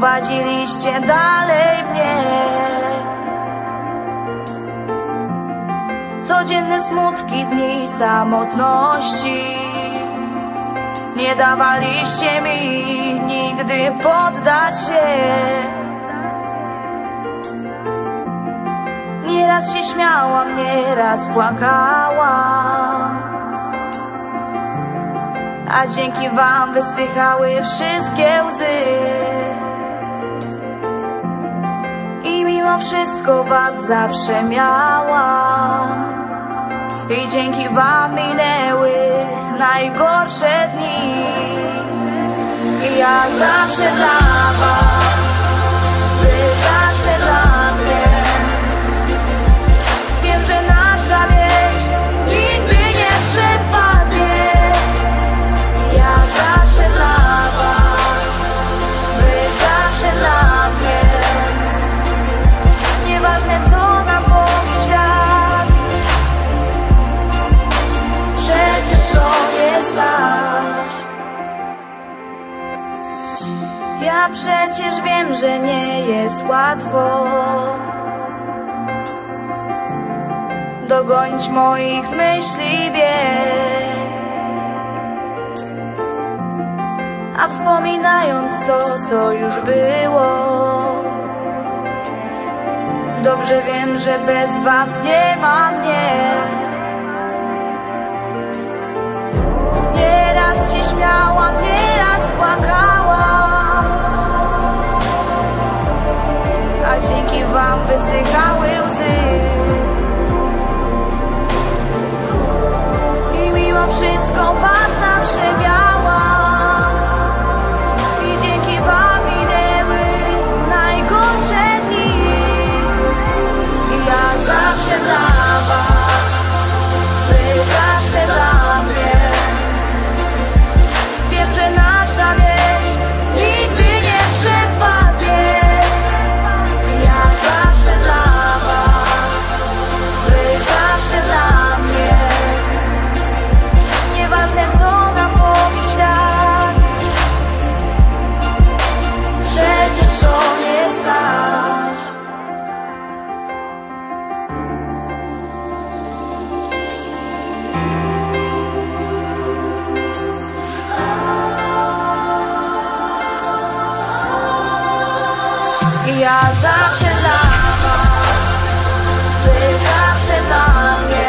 Prowadziliście dalej mnie. Codzienne smutki, dni samotności Nie dawaliście mi nigdy poddać się. Nieraz się śmiałam, nieraz płakałam. A dzięki wam wysychały wszystkie łzy mimo wszystko was zawsze miałam. I dzięki wam minęły najgorsze dni. I ja zawsze dla was przecież wiem, że nie jest łatwo. Dogonić moich myśli bieg. A wspominając to, co już było. Dobrze wiem, że bez was nie ma mnie. Nieraz się śmiałam, nieraz płakałam wam wysychały Ja zawsze dla was Wy zawsze dla mnie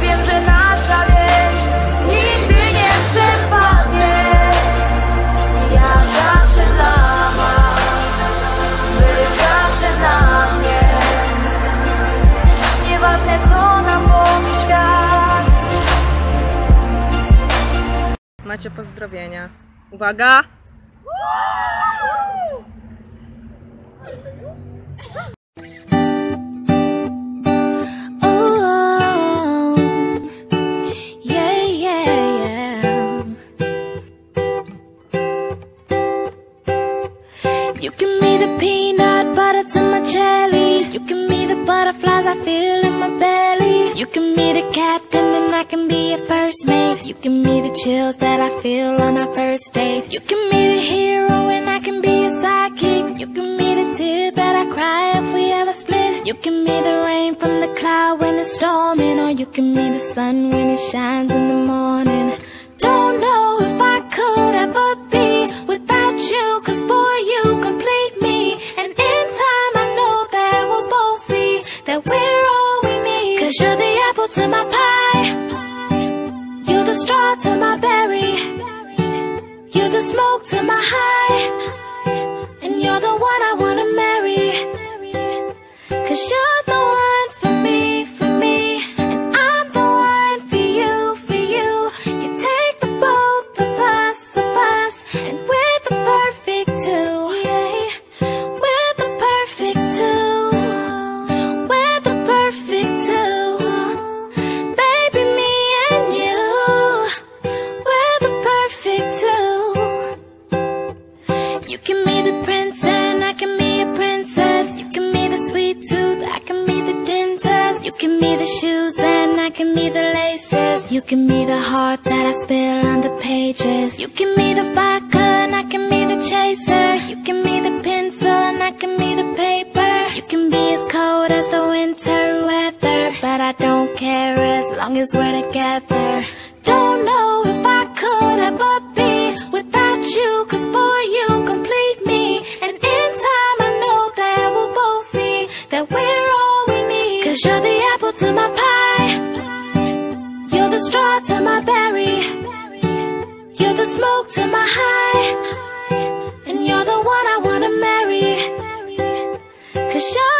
Wiem, że nasza wieś nigdy nie przepadnie Ja zawsze dla was Wy zawsze dla mnie Nieważne co nam powie świat Macie pozdrowienia. Uwaga! Oh, you give me the peanut butter to my jelly. You give me the butterflies I feel in my belly. You give me the captain and I can be your first mate. You give me the chills that I feel on our first date. You give me the hero and I can be your sidekick. You can me the rain from the cloud when it's storming, or you can me the sun when it shines in the morning. Give me the heart that I spill on the pages. You give me the vodka and I can be the chaser. You give me the pencil and I can be the paper. You can be as cold as the winter weather, but I don't care as long as we're together. Smoke to my high. And you're the one I wanna marry. Cause you're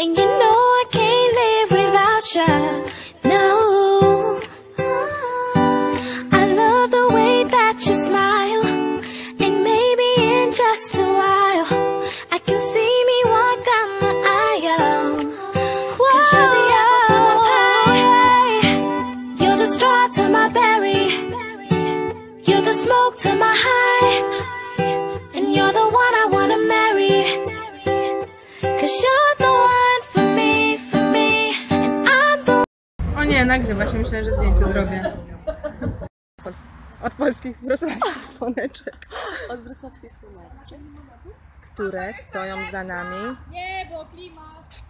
anh đến know nie, nagrywa się, myślę, że zdjęcie zrobię. Pols- Od polskich wrocławskich słoneczek, Od wrocławskiej słoneczek. które stoją za nami. Nie, bo klimat.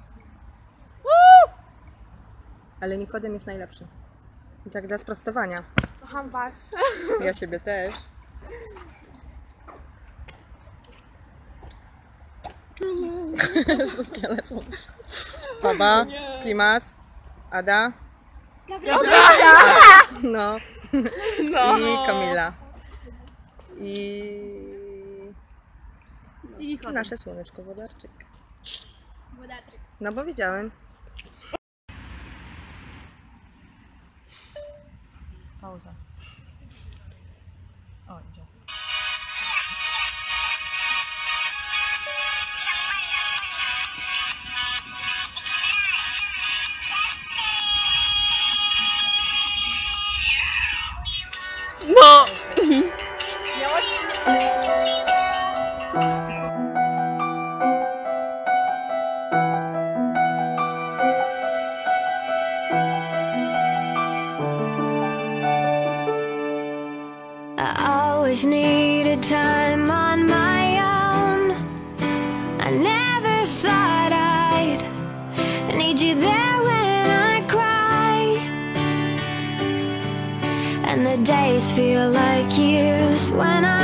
Ale Nikodem jest najlepszy. I tak dla sprostowania. Kocham was. Ja siebie też. Wszystkie lecą. Baba, Klimas, Ada. No. I Kamila. I I nasze słoneczko Wodarczyk. Wodarczyk. No bo widziałem. Pauza. O, idzie. Always needed time on my own. I never thought I'd need you there when I cry. And the days feel like years when I'm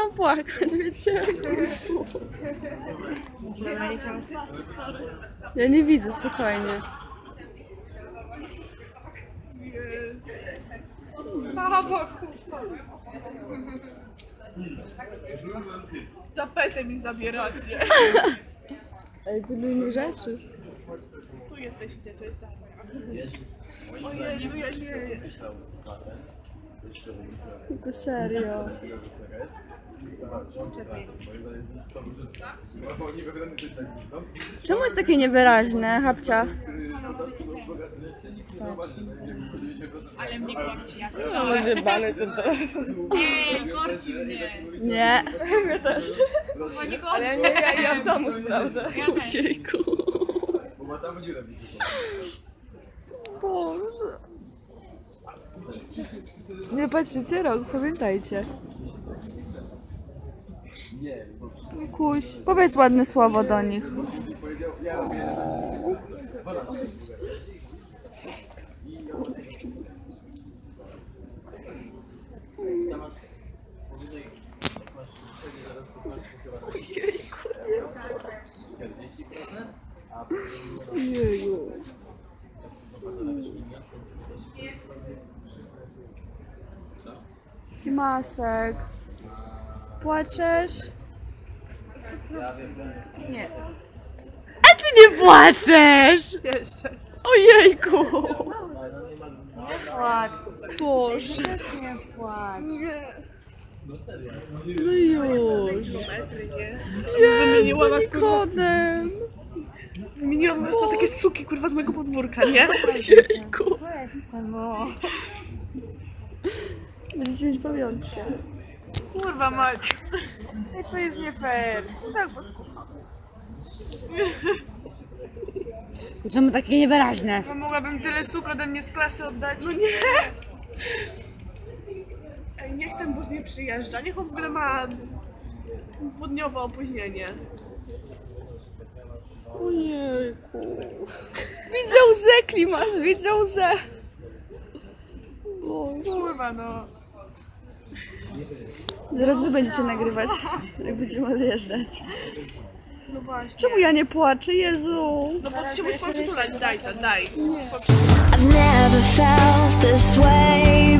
Zaczynam płakać, wiecie? Ja nie widzę, spokojnie. Tapetę mi zabieracie. Ej, pilnujmy rzeczy. Tu jesteś ty, to jest Daria. Ojej, ja nie. Tylko serio. Czemu jest takie niewyraźne, Habcia? Ale mnie korci jak Rozjebany ten Ej, korci mnie. Nie. Bo nie korci. Ale ja nie, ja, ja w domu sprawdzę. Ja też. Jejku. Boże. Nie patrzycie rok, pamiętajcie. Kuś, powiedz ładne słowo do nich. Masek. Płaczesz? Nie. A ty nie płaczesz! Jeszcze. Ojejku! Boże. Nie płacz. No już. Nie? Wymieniła was. Nikodem. Wymieniłam was na takie suki, kurwa, z mojego podwórka, nie? Jejku. Będziecie mieć pamiątkę. Kurwa mać. To jest nie fair. Tak, bo skucha. Czemu takie niewyraźne? Bo mogłabym tyle suk ode mnie z klasy oddać. No nie. Ej, niech ten bus nie przyjeżdża. Niech on w ogóle ma dwudniowe opóźnienie. Ojejku. Widzę łzę, Klimas, widzę łzę. Kurwa, no. Zaraz wy będziecie nagrywać, jak będziemy odjeżdżać. No właśnie. Czemu ja nie płaczę, Jezu? No bo ty się musisz. Daj to, daj. I've never felt this way